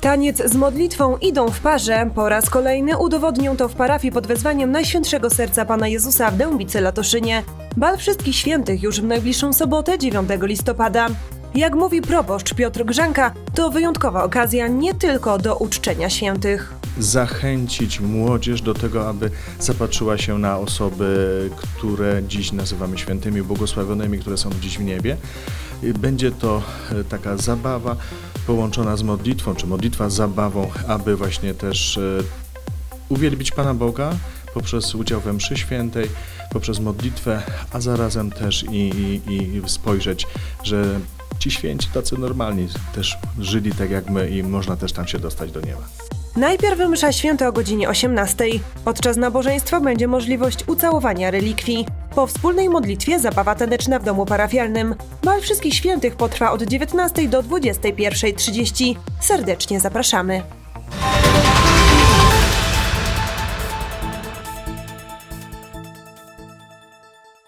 Taniec z modlitwą idą w parze. Po raz kolejny udowodnią to w parafii pod wezwaniem Najświętszego Serca Pana Jezusa w Dębicy Latoszynie. Bal Wszystkich Świętych już w najbliższą sobotę 9 listopada. Jak mówi proboszcz Piotr Grzanka, to wyjątkowa okazja nie tylko do uczczenia świętych. zachęcić młodzież do tego, aby zapatrzyła się na osoby, które dziś nazywamy świętymi, błogosławionymi, które są dziś w niebie. Będzie to e, taka zabawa połączona z modlitwą, czy modlitwa z zabawą, aby właśnie też e, uwielbić Pana Boga poprzez udział we mszy świętej, poprzez modlitwę, a zarazem też i, i, i spojrzeć, że ci święci tacy normalni też żyli tak jak my i można też tam się dostać do nieba. Najpierw msza święta o godzinie 18. Podczas nabożeństwa będzie możliwość ucałowania relikwii. Po wspólnej modlitwie zabawa taneczna w domu parafialnym. Bal Wszystkich Świętych potrwa od 19 do 21.30. Serdecznie zapraszamy.